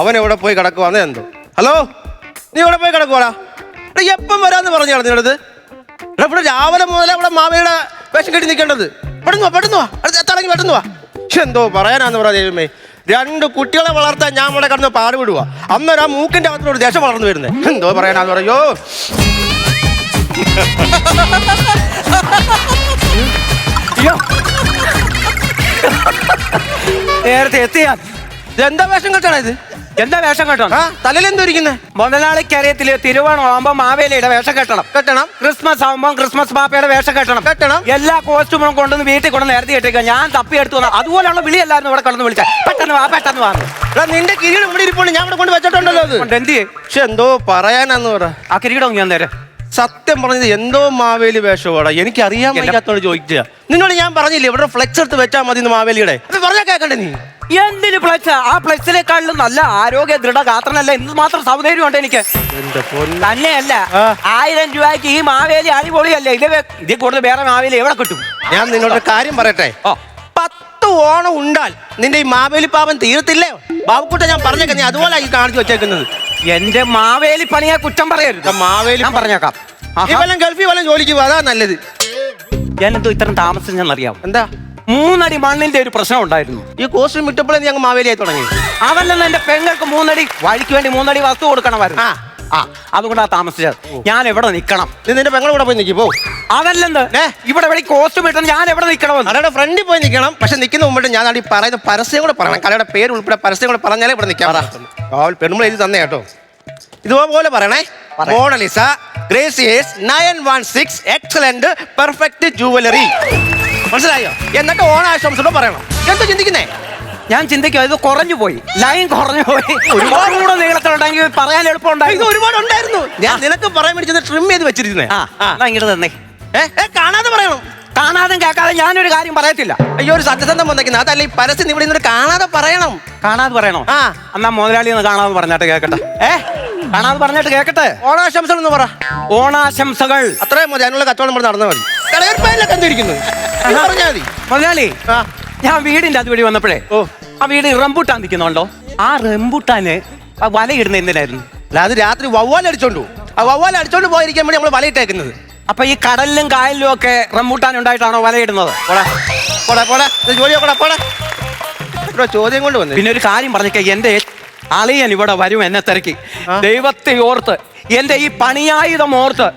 അവൻ എവിടെ പോയി കിടക്കുവാന്ന് എന്തോ. ഹലോ? നീ എവിടെ പോയി കിടക്കുവാടാ? എടാ എപ്പം വരാന്ന് പറഞ്ഞാണ് നിങ്ങളുടെ എടാ ഇവിടെ രാവിലെ മുതലേ ഇവിടെ മാമയുടെ വേഷം കെട്ടി നിൽക്കേണ്ടത്. പെട്ടെന്ന് പെട്ടെന്ന് വാ എത്താണെങ്കിൽ പെട്ടെന്ന് വാ എന്തോ പറയാനാന്ന് പറ ദൈവമേ. രണ്ട് കുട്ടികളെ വളർത്താൻ ഞാൻ ഇവിടെ കിടന്ന് പാടുപെടുക അന്നേരം ആ മൂക്കിന്റെ അകത്തോട് ദേശം വളർന്നു വരുന്നത് എന്തോ പറയാനാന്ന് പറയോ? നേരത്തെ എത്തിയാ ഇതെന്താ വേഷം കെട്ടണ ഇത്? എന്താ വേഷം കെട്ടണം? ആ തലയിൽ എന്തോ ഇരിക്കുന്നേ മുതലാളിക്ക് അറിയത്തില്ല തിരുവോണം ആവുമ്പോ മാവേലിയുടെ വേഷം കെട്ടണം. കെട്ടണം. ക്രിസ്മസ് ആവുമ്പോ ക്രിസ്മസ് പാപ്പയുടെ വേഷം കെട്ടണം. കെട്ടണം. എല്ലാ കോസ്റ്റ്യൂമും കൊണ്ടുവന്ന് വീട്ടിൽ കൊണ്ട് നേരത്തെ ഇട്ടേക്ക ഞാൻ തപ്പി എടുത്തു വന്ന അതുപോലെയുള്ള വിളിയല്ലായിരുന്നു ഇവിടെ കടന്ന് വിളിച്ച. പെട്ടെന്ന് വാ പെട്ടെന്ന് വാ. നിന്റെ കിരീടം ഇവിടെ ഇരിപ്പുണ്ട്. ഞാൻ ഇവിടെ കൊണ്ട് വെച്ചിട്ടുണ്ടല്ലോ അത്. എന്ത് പക്ഷെ എന്തോ പറയാനാന്ന് പറ. ആ കിരീടം ഞാൻ നേരെ സത്യം പറഞ്ഞത് എന്തോ മാവേലി വേഷമാണ് എനിക്ക് അറിയാൻ വയ്യാത്തോട് ചോദിക്കുക. നിന്നോട് ഞാൻ പറഞ്ഞില്ലേ ഇവിടെ ഫ്ലെക്സ് എടുത്ത് വെച്ചാൽ മതി മാവേലിയുടെ? അത് പറഞ്ഞാൽ കേൾക്കണ്ടേ നീ? എന്തിന് പ്ലസ് ആ ഫ്ലക്സിനെക്കാളിലും നല്ല ആരോഗ്യ ദൃഢഗാത്രനല്ല. എന്ത് മാത്രം സൗന്ദര്യമുണ്ട് എനിക്ക്. എന്റെ പൊന്ന. തന്നെയല്ല. ആയിരം രൂപയ്ക്ക് ഈ മാവേലി അടിപൊളിയല്ലേ? ഇത് വേ- ഇതിൽ കൂടുതൽ വേറെ മാവേലി എവിടെ കിട്ടും? ഞാൻ നിങ്ങളുടെ കാര്യം പറയട്ടെ? ഓ. പത്ത് ഓണം ഉണ്ടാൽ നിന്റെ ഈ മാവേലി പാപം തീർത്തില്ലേ ബാബുക്കുട്ട ഞാൻ പറഞ്ഞേക്കാം നീ അതുപോലെ ഈ കാണിച്ചു വെച്ചേക്കുന്നത്. എന്റെ മാവേലി പണിയെ കുറ്റം പറയരുത്. മാവേലി ഞാൻ പറഞ്ഞേക്കാം. നീ വല്ലം ഗൾഫിൽ വല്ലം ജോലിക്ക് പോവാ അതാ നല്ലത്. ഞാനെന്തോ ഞാൻ താമസിച്ചെന്നറിയാം എന്താ? മൂന്നടി മണ്ണിന്റെ ഒരു പ്രശ്നം ഉണ്ടായിരുന്നു. ഈ കോസ്റ്റ്യൂം ഇട്ടപ്പോഴേ നീ അങ്ങ് മാവേലിയായി തുടങ്ങി. അതല്ലെന്ന് എന്റെ പെങ്ങൾക്ക് മൂന്നടി വഴിക്ക് വേണ്ടി മൂന്നടി വസ്തു കൊടുക്കണമായിരുന്നു. ആ. ആ അതുകൊണ്ടാ താമസിച്ചത്. ഞാൻ എവിടെ നിൽക്കണം? നീ നിന്റെ പെങ്ങളെ കൂടെ പോയി നിൽക്കി പോ. അതല്ലെന്ന്? ഇവിടെ വഴി കോസ്റ്റ് ഇട്ടത് ഞാൻ എവിടെ നിൽക്കണം കടയുടെ ഫ്രണ്ടിൽ പോയി നിൽക്കണം പക്ഷെ നിൽക്കുന്ന മുമ്പിട്ട് ഞാൻ അവിടെ പറയുന്ന പരസ്യം കൂടെ പറയണം. കടയുടെ പേര് ഉൾപ്പെടെ പരസ്യം കൂടെ പറഞ്ഞാലേ ഇവിടെ നിൽക്കാം പറ്റുള്ളൂ പെണ്ണുമ്പോൾ എഴുതി തന്നെ കേട്ടോ. ഇതുപോലെ പറയണേ. Monalisa ഗ്രേസിയേഴ്സ് nine one six excellent perfect jewellery. മനസ്സിലായോ? എന്നിട്ട് ഓണാശംസയോടെ പറയണം. എന്താ ചിന്തിക്കുന്നേ? ഞാൻ ചിന്തിക്കും ഇത് കുറഞ്ഞു പോയി. ലൈൻ കുറഞ്ഞു പോയി. ഒരുപാട് കൂടെ നീളത്തിലുണ്ടെങ്കിൽ പറയാൻ എളുപ്പമുണ്ടായി ഇത് ഒരുപാട് ഉണ്ടായിരുന്നു. ഞാൻ നിനക്ക് പറയാൻ വേണ്ടി ട്രിം ചെയ്ത് വെച്ചിരുന്നേ. ആ ഇങ്ങോട്ട് തന്നെ. ഏ, ഏ, കാണാതെ പറയണം. കാണാതെ കേൾക്കാതെ ഞാനൊരു കാര്യം പറയത്തില്ല. അയ്യോ ഒരു സത്യസന്ധം വന്നേക്കുന്നത് അതല്ല ഈ പരസ്യം ഇവിടെ നിന്ന് കാണാതെ പറയണം. കാണാതെ പറയണോ? ആ. എന്നാ മുതലാളി ഒന്ന് കാണാതെ പറഞ്ഞിട്ട് കേക്കട്ടെ. ഏ? കാണാതെ പറഞ്ഞിട്ട് കേക്കട്ടെ. ഓണാശംസകൾ എന്ന് പറ. ഓണാശംസകൾ. അത്രയും മതി അതിനുള്ള കച്ചവടം പറഞ്ഞ് നടന്നാൽ മതി. കടയർപ്പയിലൊക്കെ എന്തിരിക്കുന്നു പറഞ്ഞാൽ മതി. മുതലാളി ആ. ഞാൻ വീടിന്റെ അതുവഴി വന്നപ്പോഴേ ഓ. ആ വീട് റംബൂട്ടാൻ നിൽക്കുന്നുണ്ടോ? ആ റംബൂട്ടാന് ആ വലയിടുന്ന എന്തിനായിരുന്നു? അല്ല അത് രാത്രി വവ്വാൽ അടിച്ചോണ്ടു. ആ വവ്വാൽ അടിച്ചോണ്ട് പോയിരിക്കാൻ വേണ്ടി നമ്മൾ വലയിട്ടേക്കുന്നത്. അപ്പൊ ഈ കടലിലും കായലിലും ഒക്കെ റംബൂട്ടാൻ ഉണ്ടായിട്ടാണോ വലയിടുന്നത്? പോടാ പോടാ പോടാ. ഇത് ജോലി പോടാ പോടാ. ഇവിടെ ചോദ്യം കൊണ്ട് വന്നു. പിന്നെ ഒരു കാര്യം പറഞ്ഞേക്ക എന്റെ അളിയൻ ഇവിടെ വരും എന്നെ തിരക്കി. ദൈവത്തെ ഓർത്ത് എന്റെ ഈ പണിയായുധം ഓർത്ത്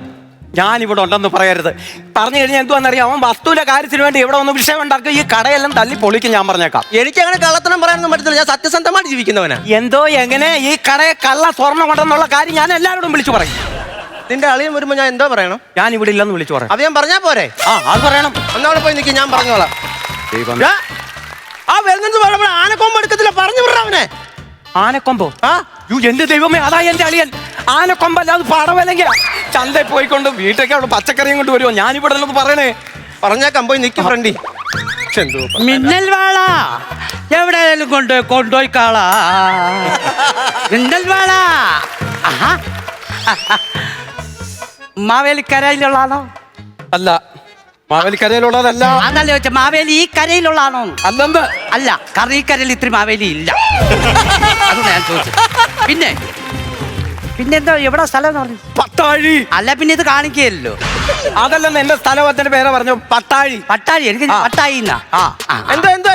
ഞാൻ ഇവിടെ ഉണ്ടെന്ന് പറയരുത്. പറഞ്ഞു കഴിഞ്ഞാൽ എന്തുവാന്നറിയാം? അവൻ വസ്തുവിന്റെ കാര്യത്തിന് വേണ്ടി ഇവിടെ ഒന്ന് വിഷയം ഉണ്ടാക്കും ഈ കടയെല്ലാം തല്ലി പൊളിക്കും ഞാൻ പറഞ്ഞേക്കാം. എനിക്ക് അങ്ങനെ കള്ളത്തനം പറയാനൊന്നും പറ്റത്തില്ല. ഞാൻ സത്യസന്ധമായിട്ട് ജീവിക്കുന്നവനാ. എന്തോ എങ്ങനെ ഈ കടയെ കള്ള സ്വർണം കൊണ്ടെന്നുള്ള കാര്യം ഞാൻ എല്ലാവരോടും വിളിച്ചു പറയും. നിന്റെ അളിയും വരുമ്പോ ഞാൻ എന്തോ പറയണം? ഞാൻ ഇവിടെ ഇല്ലെന്ന് വിളിച്ചു പറയാം. അത് ഞാൻ പറഞ്ഞാ പോരെ? ആ അത് പറയണം. ഒന്നവിടെ പോയി നിൽക്കി ഞാൻ പറഞ്ഞോളാം. ആ വരുന്നത് ആനക്കൊമ്പ് എടുക്കത്തില്ല. പറഞ്ഞു വിടാം അവനെ. ആനക്കൊമ്പോ. ആ യു എന്റെ ദൈവമേ അതാ എന്റെ അളിയൻ. ആനക്കൊമ്പല്ല അത് പടവല്ലെങ്കിൽ ചന്തയിൽ പോയിക്കൊണ്ട് വീട്ടിലേക്ക് അവിടെ പച്ചക്കറിയും കൊണ്ട് വരുമോ ഞാനിവിടെ നിന്ന് പറയണേ. പറഞ്ഞാ പോയി നിൽക്കി ഫ്രണ്ടി. മിന്നൽ വാള എവിടെയായാലും കൊണ്ട് കൊണ്ടുപോയിക്കാളാ മിന്നൽ വാള. മാവേലിക്കരയിലുള്ളതാണോ? അല്ല മാവേലിക്കരയിലുള്ളതല്ല. അതല്ല ചോദിച്ച മാവേലി ഈ കരയിലുള്ളതാണോ അല്ലെന്ന് അല്ല കറിക്കരയിൽ ഇത്തിരി മാവേലി ഇല്ല. അതാണ് ഞാൻ ചോദിച്ചത്. പിന്നെ? പിന്നെന്താ എവിടെ സ്ഥലം എന്ന് പറഞ്ഞു? പട്ടാഴി. അല്ല പിന്നെ ഇത് കാണിക്കുകയല്ലോ. അതല്ലെന്ന് എന്റെ സ്ഥലത്തിന്റെ പേരെ പറഞ്ഞു പട്ടാഴി. പട്ടാഴി എനിക്ക്. പട്ടായി എന്നാ. ആ ആ, എന്താ എന്തോ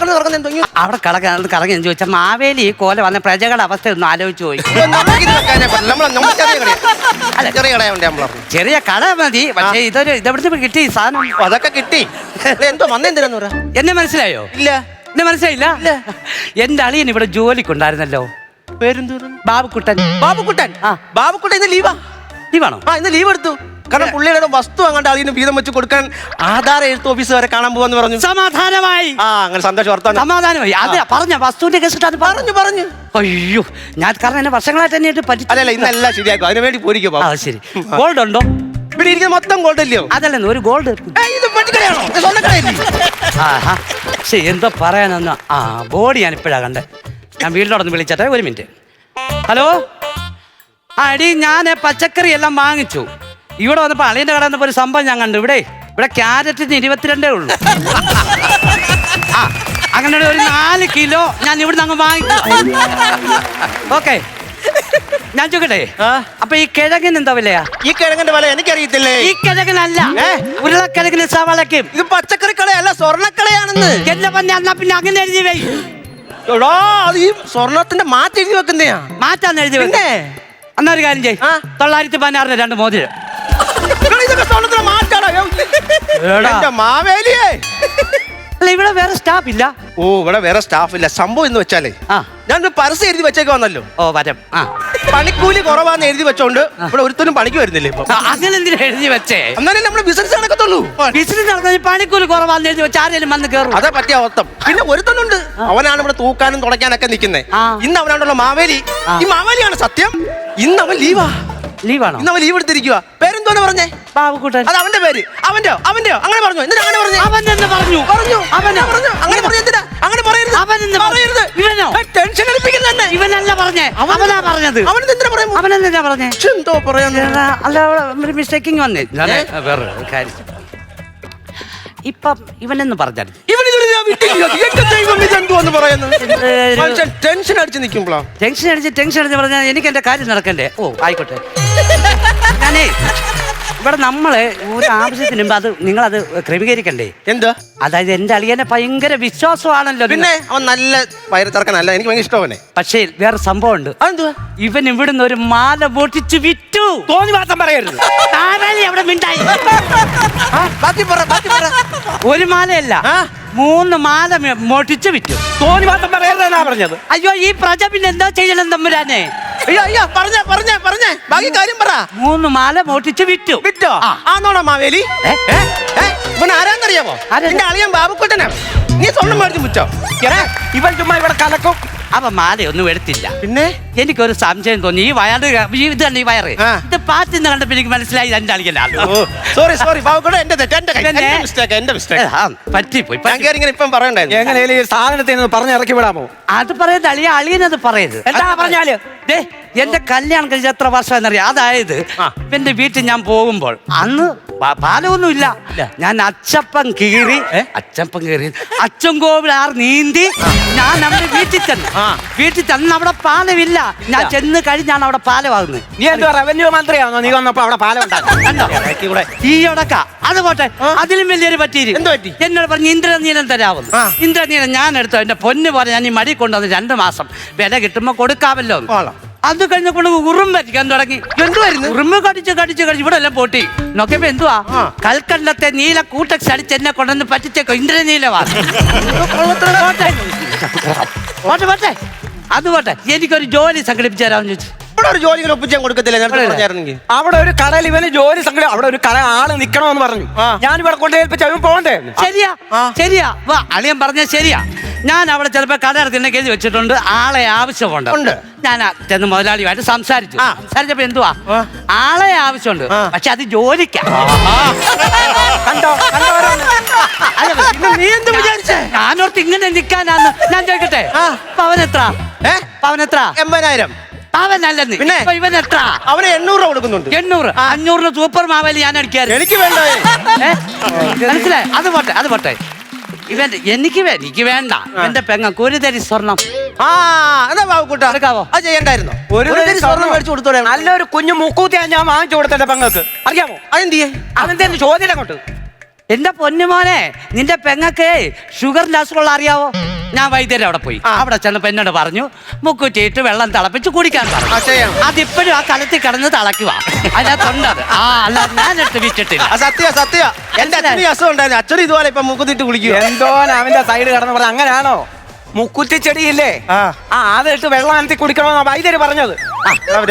കിടന്ന് തുറക്കുന്ന എന്തോ? അവിടെ കറങ്ങി കറങ്ങി എന്ന് ചോദിച്ചാൽ മാവേലി കോല വന്ന പ്രജകളുടെ അവസ്ഥ ഒന്ന് ആലോചിച്ച് പോയി ചെറിയ കടയുണ്ട് കട മതി. പക്ഷേ ഇതൊരു ഇതെവിടുന്ന് കിട്ടി ഈ സാധനം? അപ്പൊ അതൊക്കെ കിട്ടി. ഇത് എന്തോ വന്നെന്തിനാന്ന് പറ. എന്നെ മനസ്സിലായോ? ഇല്ല. എന്നെ മനസ്സിലായില്ല? എന്റെ അളിയൻ ഇവിടെ ജോലിക്കുണ്ടായിരുന്നല്ലോ. പേരെന്തോ ബാബുക്കുട്ടൻ. ബാബുക്കുട്ടൻ? ആ. ബാബുക്കുട്ടൻ ഇന്ന് ലീവാ. ലീവാണോ? വേണോ ആ ഇന്ന് ലീവ് എടുത്തു. കാരണം പുള്ളിയുടെ വസ്തു അങ്ങോട്ട് അതിന് വീതം വെച്ച് കൊടുക്കാൻ ആധാർ എഴുത്ത് ഓഫീസ് വരെ കാണാൻ പോവാന്ന് പറഞ്ഞു. സമാധാനമായി. ആ അങ്ങനെ സന്തോഷം വർത്താനം. സമാധാനമായി. അതെ പറഞ്ഞ വസ്തുവിന്റെ കേസ് അത് പറഞ്ഞു. പറഞ്ഞു അയ്യോ ഞാൻ കാരണം എന്നെ വർഷങ്ങളായിട്ട് തന്നെ പറ്റി അല്ലല്ല ഇന്നെല്ലാം ശരിയാക്കും. അതിനു വേണ്ടി പോരിക്കോ ആ ശരി. ഗോൾഡ് ഉണ്ടോ? ഇവിടെ ഇരിക്കുന്ന മൊത്തം ഗോൾഡ് അല്ലയോ? അതല്ലെന്ന് ഒരു ഗോൾഡ് ഇത് പെട്ടിക്കടയാണോ ഇത് സ്വർണക്കടയല്ലേ? ആഹാ. ശരി എന്തോ പറയാനെന്ന്. ആ ബോഡി ഞാൻ ഇപ്പോഴാ കണ്ടേ. ഞാൻ വീട്ടിലോടൊന്ന് വിളിച്ചട്ടെ ഒരു മിനിറ്റ് ഹലോ അടി ഞാൻ പച്ചക്കറി എല്ലാം വാങ്ങിച്ചു. ഇവിടെ വന്നപ്പോ അളിയന്റെ കട വന്നപ്പോ ഒരു സംഭവം ഞാൻ കണ്ടു. ഇവിടെ ഇവിടെ ക്യാരറ്റിന് ഇരുപത്തിരണ്ടേ ഉള്ളൂ. ആ അങ്ങനെ ഒരു നാല് കിലോ ഞാൻ ഇവിടുന്ന് അങ്ങ് വാങ്ങി ഓക്കെ. ഞാൻ ചോക്കട്ടെ? അപ്പൊ ഈ കിഴങ്ങിന് എന്താ വിലയാ? ഈ കിഴങ്ങിന്റെ വില എനിക്കറിയത്തില്ലേ? ഈ കിഴങ്ങിനല്ല? ഉരുളക്കിഴങ്ങിന് സവാളക്കും ഇത് പച്ചക്കറി കളയല്ല സ്വർണക്കളയാണെന്ന്. എന്റെ പറഞ്ഞ എന്നാ പിന്നെ അങ്ങനെ എഴുതി വൈ എടാ അത് ഈ സ്വർണത്തിന്റെ മാറ്റി എഴുതി വെക്കുന്നയാ. മാറ്റാന്ന് എഴുതി വെക്കുന്നേ പിന്നെ? എന്നാ ഒരു കാര്യം ചെയ് തൊള്ളായിരത്തി പതിനാറിന് രണ്ട് മോതിരം. ഇതൊക്കെ സ്വർണത്തിന്റെ മാറ്റാടാ എടാ. എന്റെ മാവേലിയേ. അല്ല ഇവിടെ വേറെ സ്റ്റാഫ് ഇല്ല. ഓ ഇവിടെ വേറെ സ്റ്റാഫ് ഇല്ല. സംഭവം എന്ന് വെച്ചാലേ ആ. പരസ്യം എഴുതി വെച്ചേക്ക് വന്നല്ലോ ഓ വരം. ആ. പണിക്കൂലി കുറവാന്ന് എഴുതി വെച്ചോണ്ട് ഇവിടെ ഒരുത്തരും പണിക്ക് വരുന്നില്ല ഇപ്പൊ? ആ, അങ്ങനെ എന്തിനാ എഴുതി വെച്ചേ? എന്നാലേ നമ്മുടെ ബിസിനസ് നടക്കത്തുള്ളൂ. ബിസിനസ് നടക്കുന്ന പണിക്കൂലി കുറവാന്ന് എഴുതി വെച്ച് ആരെങ്കിലും വന്ന് കയറും അതാ പറ്റിയ അവസ്ഥം. പിന്നെ ഒരുത്തനുണ്ട്. അവനാണ് ഇവിടെ തൂക്കാനും തുടയ്ക്കാനൊക്കെ നിൽക്കുന്നത് ആ. ഇന്ന് അവനാണല്ലോ മാവേലി. ആ. ഈ മാവേലിയാണ് സത്യം. ഇന്ന് അവൻ ലീവാ ലീവാണോ ഇന്ന് അവൻ ലീവ് എടുത്തിരിക്കുക പേരെന്തോന്ന് പറഞ്ഞേ? ബാബുക്കുട്ടൻ. അത് അവന്റെ പേര്. അവന്റെ അവന്റെ അങ്ങനെ പറഞ്ഞു. എന്നിട്ട് അങ്ങനെ പറഞ്ഞു? അവൻ എന്ന് പറഞ്ഞു. പറഞ്ഞു അവൻ പറഞ്ഞു. അങ്ങനെ പറഞ്ഞു എന്തിനാ? അങ്ങനെ പറയരുത്. അവൻ എന്ന്. പറയരുത്. ഇവനോ? ടെൻഷൻ അടിപ്പിക്കുന്ന തന്നെ ഇവനല്ല പറഞ്ഞേ. അവനാ പറഞ്ഞത്. അവൻ എന്തിനാ പറയാൻ അവനെന്താ പറഞ്ഞേ എന്തോ പറയാൻ അല്ല ഒരു മിസ്റ്റേക്കിങ് വന്നേ. വേറെ കാര്യം. ഇപ്പം ഇവനെന്ന് പറഞ്ഞാൽ ഇവനിതൊരു ടെൻഷൻ അടിച്ച് നിൽക്കുമ്പോഴാ. ടെൻഷൻ അടിച്ച് ടെൻഷൻ അടിച്ച് പറഞ്ഞാൽ എനിക്ക് എന്റെ കാര്യം നടക്കണ്ടേ? ഓ ആയിക്കോട്ടെ. ഞാനേ ഇവിടെ നമ്മൾ ഒരു ആവശ്യത്തിന് മുമ്പ് അത് നിങ്ങളത് ക്രമീകരിക്കണ്ടേ? എന്തോ? അതായത് എന്റെ അളിയനെ ഭയങ്കര വിശ്വാസമാണല്ലോ പിന്നെ അവൻ നല്ല വയറ് ചെറുക്കനല്ല എനിക്ക് ഭയങ്കര ഇഷ്ടമാണ് പക്ഷേ വേറെ സംഭവമുണ്ട്. അതെന്തുവാ? ഇവൻ ഇവിടുന്ന് ഒരു മാല പൊട്ടിച്ച് വിറ്റു. തോന്നി മാത്രം പറയരുത് അവിടെ മിണ്ടായി. ബാക്കി പറ ബാക്കി പറ. ഒരു മാലയല്ല? മൂന്ന് മാല മൊട്ടിച്ച് വിറ്റു. തോന്നി മാത്രം പറയരുതെന്നാ പറഞ്ഞത്. അയ്യോ ഈ പ്രജ പിന്നെ എന്താ ചെയ്യണം തമ്പുരാനെ? അയ്യോ അയ്യോ പറഞ്ഞേ പറഞ്ഞേ പറഞ്ഞേ. ബാക്കി കാര്യം പറ. മൂന്ന് മാല മോട്ടിച്ച് വിറ്റു. വിറ്റോ. ആന്നോടാ മാവേലി? ഇവൻ ആരാന്നറിയാമോ എന്റെ അളിയൻ ബാബുക്കുട്ടനാ. നീ സ്വർണം മേടിച്ചു എടാ, ഇവൻ ചുമ്മാ ഇവിടെ കലക്കും. അവ മാലയൊന്നും എടുത്തില്ല. പിന്നെ? എനിക്കൊരു സംശയം തോന്നി. ഈ വയറ് ഈ ഇത് തന്നെ ഈ വയറ്. ആ. ഇത് പാറ്റിന്ന് കണ്ടപ്പോ എനിക്ക് മനസ്സിലായി എന്റെ അളിക്കലാണല്ലോ സോറി സോറി എന്റെ തെറ്റ് എന്റെ കൈ-? എന്റെ മിസ്റ്റേക്ക് എന്റെ മിസ്റ്റേക്ക് പറ്റിപ്പോയി ഞാൻ പറ്റി. കയറി ഇങ്ങനെ ഇപ്പം പറയണ്ടായിരുന്നു. എങ്ങനെയാലും ഈ സാധനത്തിൽ നിന്ന് പറഞ്ഞിറക്കി വിടാമോ? അത് പറയുന്നത് അളിയ അളിയനത് പറയരുത്. എന്താ പറഞ്ഞാൽ? ദേ, എന്റെ കല്യാണം കഴിച്ച എത്ര വർഷം എന്നറിയാം അതായത്. എന്റെ വീട്ടിൽ ഞാൻ പോകുമ്പോൾ അന്ന് പ- പാലമൊന്നും ഇല്ല. ഞാൻ അച്ചപ്പം കീറി അച്ചപ്പം കീറി അച്ഛൻ കോവിൽ ആർ നീന്തി ഞാൻ നമ്മുടെ വീട്ടിൽ തന്നെ വീട്ടിൽ ചെന്ന് അവിടെ പാലമില്ല. ഞാൻ ചെന്ന് കഴിഞ്ഞാണ് അവിടെ പാലമാകുന്നത്. നീ എന്താ റവന്യൂ മന്ത്രിയാണോ? നീ വന്നപ്പോ അവിടെ പാലം ഈ ഉടക്ക അത് പോട്ടെ. അതിലും വലിയൊരു പറ്റി? എന്നോട് പറഞ്ഞു ഇന്ദ്രനീലം തരാവുന്നു. ഇന്ദ്രനീലം ഞാൻ എടുത്തു. എന്റെ പൊന്ന് പോലെ ഞാൻ ഈ മടി കൊണ്ടുവന്ന് രണ്ട് മാസം വില കിട്ടുമ്പോ കൊടുക്കാമല്ലോ. അത് കഴിഞ്ഞപ്പോൾ ഉറുമ്പ് ഉറും വരിക്കാൻ തുടങ്ങി. എന്തുവായിരുന്നു? ഉറുമ്പ് കടിച്ച് കടിച്ച് കടിച്ച് ഇവിടെ എല്ലാം പൊട്ടി. നോക്കിയപ്പോ എന്തുവാ. കൽക്കണ്ടത്തെ നീല കൂട്ടക്സ് അടിച്ച് എന്നെ കൊണ്ടുവന്ന് പറ്റിച്ചേക്കോ? ഇന്ദ്രനീലവാ. പോട്ടെ പോട്ടെ. അത് പോട്ടെ. എനിക്കൊരു ജോലി സംഘടിപ്പിച്ചു തരാമെന്ന് ചോദിച്ചു. ഇവിടെ ഒരു കൊടുക്കത്തില്ല നേരത്തെ പറഞ്ഞായിരുന്നെങ്കിൽ അവിടെ ഒരു കടയിൽ ഇവന് ജോലി സംഘടന അവിടെ ഒരു കട ആൾ നിക്കണമെന്ന് പറഞ്ഞു. ഞാൻ ഇവിടെ കൊണ്ട് ഏൽപ്പിച്ച അവൻ പോകണ്ടേ? ശരിയാ ശരിയാ. വാ അളിയൻ പറഞ്ഞ ശരിയാ. ഞാൻ അവിടെ ചിലപ്പോ കട ഇറക്കുന്ന കരുതി വെച്ചിട്ടുണ്ട്. ആളെ ആവശ്യമുണ്ട്. ഉണ്ട്. ഞാൻ ആ ചെന്ന് മുതലാളിയുമായിട്ട് സംസാരിച്ചു. ആ. സംസാരിച്ചപ്പോ എന്തുവാ? ആളെ ആവശ്യമുണ്ട്. ആ. പക്ഷെ അത് ജോലിക്കാ. കണ്ടോ? കണ്ടോ ഓരോന്ന്? അല്ല, പിന്നെ നീ എന്ത് വിചാരിച്ചേ? ഞാനോർത്ത് ഇങ്ങനെ നിൽക്കാനാന്ന് ഞാൻ ചോദിക്കട്ടെ? പവനെത്ര പവനെത്ര? ഏ? എൺപതിനായിരം. പവൻ അല്ലെന്ന് പിന്നെ? ഇപ്പൊ ഇവൻ എത്ര അവന് എണ്ണൂറ് രൂപ കൊടുക്കുന്നുണ്ട്. എണ്ണൂറ്. അഞ്ഞൂറിന് സൂപ്പർ മാവേലി ഞാൻ അടിക്കാറ്. എനിക്ക് വേണ്ടേ? മനസ്സിലായി? അത് പോട്ടെ അത് പോട്ടെ. ഇവൻ എനിക്ക് വേ എനിക്ക് വേണ്ട. എന്റെ പെങ്ങൾക്ക് ഒരു തരി സ്വർണം. ആ എന്നാ ബാബുക്കുട്ട എടുക്കാവോ? അത് ചെയ്യണ്ടായിരുന്നോ. ഒരു തരി സ്വർണം മേടിച്ചു കൊടുത്തോടെ നല്ലൊരു കുഞ്ഞു മുക്കൂത്തിയാ ഞാൻ വാങ്ങിച്ചു കൊടുത്തന്റെ പെങ്ങൾക്ക്. അറിയാമോ? അതെന്ത് ചെയ്യേ? അതെന്തേലും ചോദ്യം അങ്ങോട്ട്. എന്റെ പൊന്നുമോനെ നിന്റെ പെങ്ങക്ക് ഷുഗർ അസുഖമുള്ള അറിയാവോ? ഞാൻ വൈദ്യരെ അവിടെ പോയി. അവിടെ ചെന്നപ്പോ എന്നോട് പറഞ്ഞു മുക്കുറ്റിയിട്ട് വെള്ളം തിളപ്പിച്ച് കുടിക്കാൻ പറഞ്ഞു. അതിപ്പോഴും ആ കലത്തിൽ കിടന്ന് തിളക്കുക അതിനകത്തുണ്ട് അത്. ആ അല്ല ഞാൻ എടുത്ത് വിറ്റിട്ടില്ല. ആ സത്യ സത്യ. എന്റെ അച്ഛനും ഈ അസുഖം ഉണ്ടായിരുന്നു. അച്ഛനും ഇതുപോലെ ഇപ്പൊ മുക്കുത്തിട്ട് കുളിക്കുക എന്തോ അവന്റെ സൈഡ് കടന്ന് പറഞ്ഞ അങ്ങനെയാണോ മുക്കുത്തി ചെടിയില്ലേ? ആ. ആ അതിട്ട് വെള്ളം അനത്തി കുടിക്കണമെന്നാ വൈദ്യര് പറഞ്ഞത്.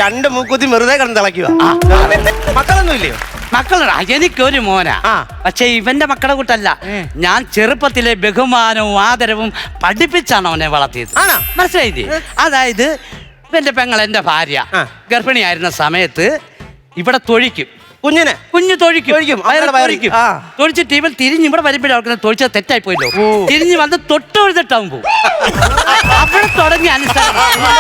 രണ്ട് മൂക്കുത്തി വെറുതെ കിടന്ന് തിളക്കുക മക്കളൊന്നും ഇല്ലയോ മക്കളുടെ എനിക്കൊരു മോനാ. പക്ഷെ ഇവന്റെ മക്കളെ കൂട്ടല്ല. ഞാൻ ചെറുപ്പത്തിലെ ബഹുമാനവും ആദരവും പഠിപ്പിച്ചാണ് അവനെ വളർത്തിയത്? മനസ്സിലായില്ലേ? അതായത് ഇവന്റെ പെങ്ങൾ എന്റെ ഭാര്യ. ഗർഭിണിയായിരുന്ന സമയത്ത് ഇവിടെ തൊഴിക്കും. കുഞ്ഞിനെ? കുഞ്ഞ് തൊഴിക്കും. തൊഴിക്കും, ടീമിൽ വയറിൽ. ആ. തൊഴിച്ചിട്ട് ഇവൻ തിരിഞ്ഞ് ഇവിടെ വരുമ്പോഴും അവർക്ക് തൊഴിച്ചത് തെറ്റായി പോയില്ലോ. തിരിഞ്ഞ് വന്ന് തൊട്ടെഴുതിട്ടാവും പോകും അവിടെ തുടങ്ങി അനുസരണം.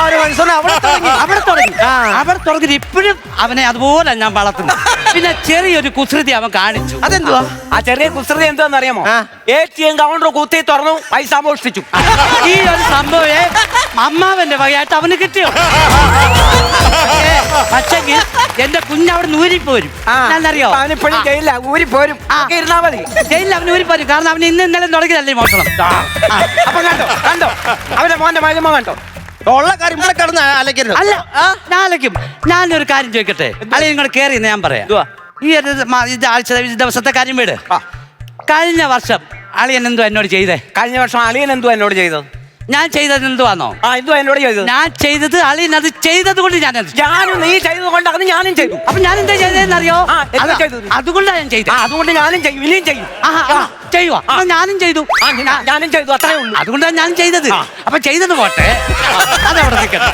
ഒരു മനുഷ്യനെ അവിടെ തുടങ്ങി. അവിടെ തുടങ്ങി. അവിടെ തുടങ്ങി ഇപ്പോഴും അവനെ അതുപോലെ ഞാൻ വളർത്തുന്നു. പിന്നെ ചെറിയൊരു കുസൃതി അവൻ കാണിച്ചു. അതെന്തുവാ? ആ ചെറിയ കുസൃതി എന്താണെന്ന് അറിയാമോ ആ. എ ടി എം കൗണ്ടർ കുത്തി തുറന്നു പൈസ മോഷ്ടിച്ചു. ഈ ഒരു സംഭവേ അമ്മാവന്റെ വകയായിട്ട് അവന് കിട്ടിയോ? പക്ഷെങ്കിൽ എന്റെ കുഞ്ഞ് അവിടെ പോരും എന്നറിയോ അവനിപ്പോഴും ജയിലില്ല ഊരി പോരും. ഇരുന്നാ മതി. ജയിലിൽ അവന് ഊരിപ്പോരും. കാരണം അവന് ഇന്ന് ഇന്നലെ തുടങ്ങിയതല്ലേ മോഷണം. അപ്പൊ കണ്ടോ കണ്ടോ? അവന്റെ മോന്റെ മകൻ കണ്ടോ? ഉള്ള കാര്യം ഇവിടെ കിടന്ന് അലക്കരുത് അല്ല ഞാനേക്കും ഞാനൊരു കാര്യം ചോദിക്കട്ടെ? അല്ലെങ്കിൽ നിങ്ങൾ കയറി ഞാൻ പറയാം? ഈ ഒരു ആഴ്ച ദിവസത്തെ കാര്യം വീട്. കഴിഞ്ഞ വർഷം അളിയൻ എന്തോ എന്നോട് ചെയ്തേ? കഴിഞ്ഞ വർഷം അളിയൻ എന്തോ എന്നോട് ചെയ്തത്? ഞാൻ ചെയ്തത് എന്തുവാന്നോ? ആ എന്തുവാ എന്നോട് ചെയ്തത് ഞാൻ ചെയ്തത് അളിയൻ അത് ചെയ്തത് കൊണ്ട് ഞാൻ അത് ഞാനും നീ ചെയ്തത് കൊണ്ട് അത് ഞാനും ചെയ്തു. അപ്പൊ ഞാൻ എന്താ ചെയ്തതെന്നറിയോ ആ, എന്താ അത് ചെയ്തത്? അതുകൊണ്ടാണ് ഞാൻ ആ ചെയ്തത് അതുകൊണ്ട് ഞാനും ചെയ്യും ഇനിയും ചെയ്യും. ആഹാ, ആ, ചെയ്യുവാ. അപ്പൊ ഞാനും ചെയ്തു. ആ ഞാ- ഞാനും ചെയ്തു അത്രേ ഉള്ളൂ. അതുകൊണ്ടാണ് ഞാൻ ചെയ്തത്. അപ്പൊ ചെയ്തത് പോട്ടെ. അതവിടെ നിൽക്കട്ടെ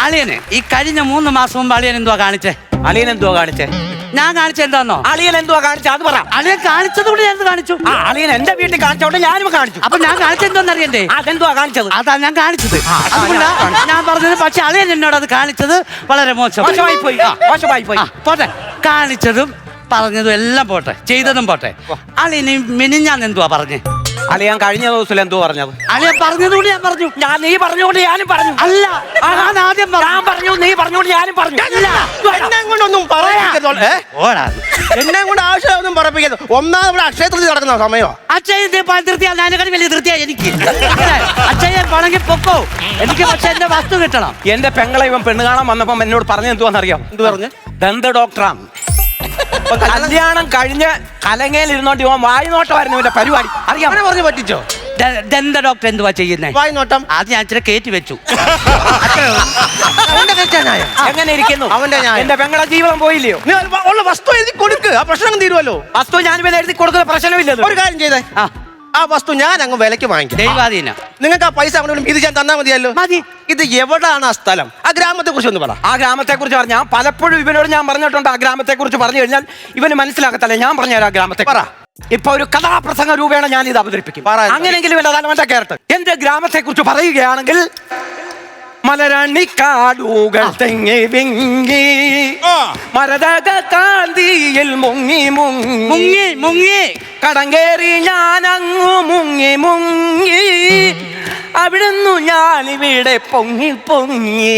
അളിയന് ഈ കഴിഞ്ഞ മൂന്ന് മാസം മുമ്പ് അളിയൻ എന്തുവാ കാണിച്ചേ? അളിയൻ എന്തുവാ കാണിച്ചേ? ഞാൻ കാണിച്ച എന്താന്നോ? അളിയൻ എന്തുവാ കാണിച്ചത്? അത് പറ. അളിയൻ കാണിച്ചത് കൂടി ഞാൻ കാണിച്ചു? ആ അളിയൻ എന്റെ വീട്ടിൽ കാണിച്ചോണ്ട് ഞാനും കാണിച്ചു. അപ്പൊ ഞാൻ കാണിച്ചെന്തോന്ന് അറിയണ്ടേ അതെന്തുവാ കാണിച്ചത്? അതാ ഞാൻ കാണിച്ചത്. അതുകൊണ്ടാ ഞാൻ പറഞ്ഞത് പക്ഷെ അളിയൻ എന്നോട് അത് കാണിച്ചത് വളരെ മോശം. മോശമായി പോയി മോശമായി പോയി പോട്ടെ. കാണിച്ചതും പറഞ്ഞതും എല്ലാം പോട്ടെ. ചെയ്തതും പോട്ടെ. അളിയന് മിനിഞ്ഞാൻ എന്തുവാ പറഞ്ഞേ? അളിയാൻ കഴിഞ്ഞ ദിവസം എന്തോ പറഞ്ഞത്? അളിയൻ പറഞ്ഞതുകൊണ്ട് ഞാൻ പറഞ്ഞു. ഞാൻ നീ പറഞ്ഞുകൊണ്ട് ഞാനും പറഞ്ഞു. അല്ല. ഞാൻ ആദ്യം ഞാൻ പറഞ്ഞു നീ പറഞ്ഞുകൊണ്ട് ഞാനും പറഞ്ഞു. കൊണ്ടൊന്നും പറയിക്കരുത് ഏ? ഓടാ. എന്നെ കൊണ്ട് ആവശ്യമൊന്നും പറപ്പിക്കരുത് ഒന്നാമത് ഇവിടെ അക്ഷയത്തിൽ നടക്കുന്ന സമയമാ? അച്ഛൻ തൃപ്തിയാ അതിനെക്കാളും വലിയ തൃപ്തിയാ എനിക്ക്. അച്ഛൻ പണെങ്കിൽ പൊക്കോ. എനിക്ക് പക്ഷെ എന്റെ വസ്തു കിട്ടണം. എന്റെ പെങ്ങളെ ഇവൻ പെണ്ണ് കാണാൻ വന്നപ്പം എന്നോട് പറഞ്ഞ എന്തുവാന്നറിയാം? എന്ത് പറഞ്ഞു? ദന്ത ഡോക്ടറാണ് കല്യാണം കഴിഞ്ഞ് കലങ്ങയിൽ ഇരുന്നോണ്ട് ഇവൻ വായുനോട്ടമായിരുന്നു ഇവന്റെ പരിപാടി. അറിയാം പറഞ്ഞു പറ്റിച്ചോ? ദന്ത ഡോക്ടർ എന്തുവാ ചെയ്യുന്നത് വായി നോട്ടം അത് ഞാൻ ഇച്ചിരി കയറ്റി വെച്ചു. അവന്റെ കച്ചാനായ എങ്ങനെ ഇരിക്കുന്നു? അവന്റെ ന്യായം. എന്റെ പെങ്ങളെ ജീവിതം പോയില്ലയോ? നീ വ- ഉള്ള വസ്തു എഴുതി കൊടുക്ക്. ആ പ്രശ്നം തീരുമല്ലോ വസ്തു ഞാൻ ഇവൻ എഴുതി കൊടുക്കുന്ന പ്രശ്നമില്ല ഒരു കാര്യം ചെയ്തേ. ആ. ആ വസ്തു ഞാൻ അങ്ങ് വിലക്ക് വാങ്ങിക്കും. ദൈവാധീനം. നിങ്ങൾക്ക് ആ പൈസ അങ്ങോട്ട് ഇത് ഞാൻ തന്നാൽ മതിയല്ലോ? മതി. ഇത് എവിടാണ് ആ സ്ഥലം? ആ ഗ്രാമത്തെ കുറിച്ച് ഒന്ന് പറ. ആ ഗ്രാമത്തെ കുറിച്ച് പറഞ്ഞാൽ പലപ്പോഴും ഇവനോട് ഞാൻ പറഞ്ഞിട്ടുണ്ട്. ആ ഗ്രാമത്തെ കുറിച്ച് പറഞ്ഞു കഴിഞ്ഞാൽ ഇവന് മനസ്സിലാക്കത്തല്ലേ ഞാൻ പറഞ്ഞുതരാം ആ ഗ്രാമത്തെ പറ. ഇപ്പൊ ഒരു കഥാപ്രസംഗ രൂപേണ ഞാൻ ഇത് അവതരിപ്പിക്കും അങ്ങനെയെങ്കിലും എന്റെ തലമറ്റ കേരട്ട് എന്റെ ഗ്രാമത്തെ കുറിച്ച് പറയുകയാണെങ്കിൽ മലരണിക്കാടുകൾ തെങ്ങി വിങ്ങി മരതക കാന്തിയിൽ മുങ്ങി മുങ്ങി മുങ്ങി കടങ്കേറി ഞാൻ അങ്ങു മുങ്ങി മുങ്ങി അവിടുന്നു ഞാൻ ഇവിടെ പൊങ്ങി. പൊങ്ങി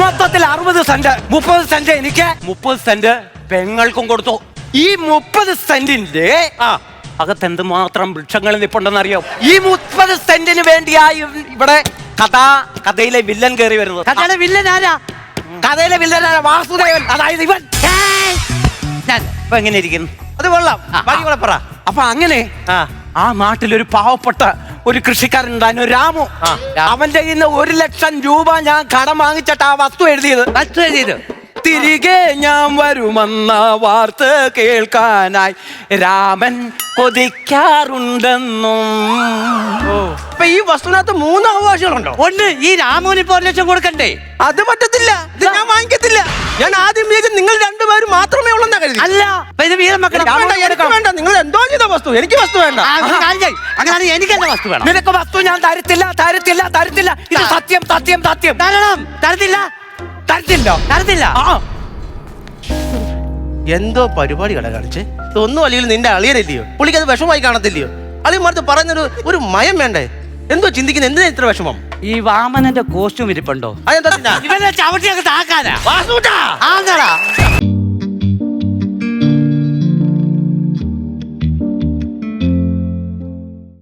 മൊത്തത്തിൽ അറുപത് സെന്റ് മുപ്പത് സെന്റ് എനിക്ക് മുപ്പത് സെന്റ് പെങ്ങൾക്കും കൊടുത്തു. ഈ മുപ്പത് സെന്റിന്റെ ആ അകത്ത് എന്ത് മാത്രം വൃക്ഷങ്ങൾ നിപ്പുണ്ടെന്നറിയോ? അറിയാം ഈ മുപ്പത് സെന്റിന് വേണ്ടിയായി ഇവിടെ കഥ കഥയിലെ വില്ലൻ കയറി വരുന്നത്. കഥയിലെ വില്ലൻ ആരാ? കഥയിലെ വില്ലൻ ആരാ? വാസുദേവൻ. അതായത് ഇവൻ. ഞാൻ ഇപ്പൊ എങ്ങനെ ഇരിക്കുന്നു? അത് കൊള്ളാം. ബാക്കി കൂടെ പറ. അപ്പൊ അങ്ങനെ ആ. ആ നാട്ടിലൊരു പാവപ്പെട്ട ഒരു കൃഷിക്കാരൻ ഉണ്ടായിരുന്നു രാമു. അവന്റെ നിന്ന് ഒരു ലക്ഷം രൂപ ഞാൻ കടം വാങ്ങിച്ചിട്ട് ആ വസ്തു എഴുതിയത്. വസ്തു എഴുതിയത്. തിരികെ ഞാൻ വരുമെന്ന വാർത്ത കേൾക്കാനായി രാമൻ കൊതിക്കാറുണ്ടെന്നും. അപ്പൊ ഈ വസ്തുവിനകത്ത് മൂന്ന് അവകാശങ്ങളുണ്ടോ ഒന്ന് ഈ രാമുവിന് ഇപ്പൊ ഒരു ലക്ഷം കൊടുക്കണ്ടേ? അത് പറ്റത്തില്ല. ഇത് ഞാൻ വാങ്ങിക്കത്തില്ല. ഞാൻ ആദ്യം വിചാരിച്ചത് നിങ്ങൾ രണ്ടുപേരും മാത്രമേ ഉള്ളെന്നാ കരുതി. അല്ല ഇപ്പൊ ഇത് വീരം വേണ്ട, എനിക്ക് വേണ്ട. നിങ്ങൾ എന്തോ ചെയ്ത വസ്തു? എനിക്ക് വസ്തു വേണ്ട. ചെയ്യ്. എനിക്ക് എന്റെ വസ്തു വേണം. നിനക്ക് വസ്തു ഞാൻ തരത്തില്ല തരത്തില്ല തരത്തില്ല. ഇത് സത്യം സത്യം സത്യം. തരണം. തരത്തില്ല. തരത്തില്ല. തരത്തില്ല. ആ എന്തോ പരിപാടി കട കാണിച്ച്? ഇതൊന്നും അല്ലെങ്കിൽ നിന്റെ അളിയനല്ലയോ? പുള്ളിക്ക് അത് വിഷമമായി കാണത്തില്ലയോ? അളി മറുത്ത് പറഞ്ഞൊരു ഒരു മയം വേണ്ടേ? എന്തോ ചിന്തിക്കുന്നത് എന്തിനാ ഇത്ര വിഷമം? ഈ വാമനന്റെ കോസ്റ്റ്യൂം ഇരിപ്പുണ്ടോ? അതെന്താ? ഇവനെ ചവിട്ടിയൊക്കെ താക്കാനാ? വാസൂട്ടാ! ആന്നടാ.